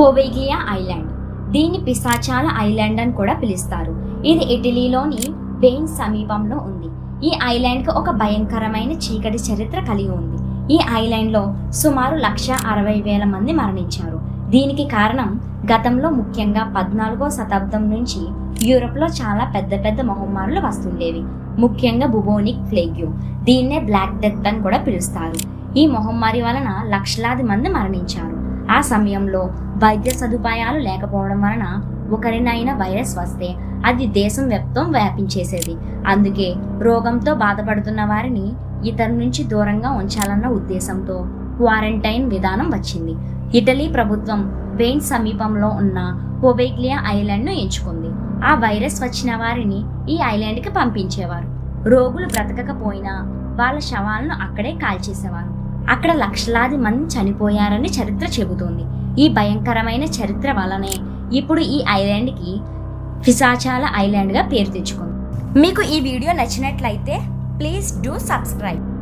పోవేగియా island. దీన్ని పిశాచాల island అని కూడా పిలుస్తారు. ఇది ఇటలీలోని బెయిన్ సమీపంలో ఉంది. ఈ ఐలాండ్కు ఒక భయంకరమైన చీకటి చరిత్ర కలిగి ఉంది. ఈ ఐలాండ్లో సుమారు లక్ష అరవై వేల మంది మరణించారు. దీనికి కారణం గతంలో ముఖ్యంగా పద్నాలుగో శతాబ్దం నుంచి యూరప్లో చాలా పెద్ద పెద్ద మహమ్మారులు వస్తుండేవి. ముఖ్యంగా బుబోనిక్ ప్లేగ్యూ. దీన్నే బ్లాక్ డెత్ అని కూడా పిలుస్తారు. ఈ మహమ్మారి వలన లక్షలాది మంది మరణించారు. సమయంలో వైద్య సదుపాయాలు లేకపోవడం వలన ఒకరినైనా వైరస్ వస్తే అది దేశం వ్యాప్తం వ్యాపించేసేది. అందుకే రోగంతో బాధపడుతున్న వారిని ఇతరు నుంచి దూరంగా ఉంచాలన్న ఉద్దేశంతో క్వారంటైన్ విధానం వచ్చింది. ఇటలీ ప్రభుత్వం వెయిన్ సమీపంలో ఉన్న పొబేగ్లియా ఐలాండ్ను ఎంచుకుంది. ఆ వైరస్ వచ్చిన వారిని ఈ ఐలాండ్కి పంపించేవారు. రోగులు బ్రతకకపోయినా వాళ్ళ శవాలను అక్కడే కాల్చేసేవారు. అక్కడ లక్షలాది మంది చనిపోయారని చరిత్ర చెబుతోంది. ఈ భయంకరమైన చరిత్ర వలనే ఇప్పుడు ఈ ఐలాండ్కి పిశాచాల ఐలాండ్గా పేరు తెచ్చుకుంది. మీకు ఈ వీడియో నచ్చినట్లయితే ప్లీజ్ డూ సబ్స్క్రైబ్.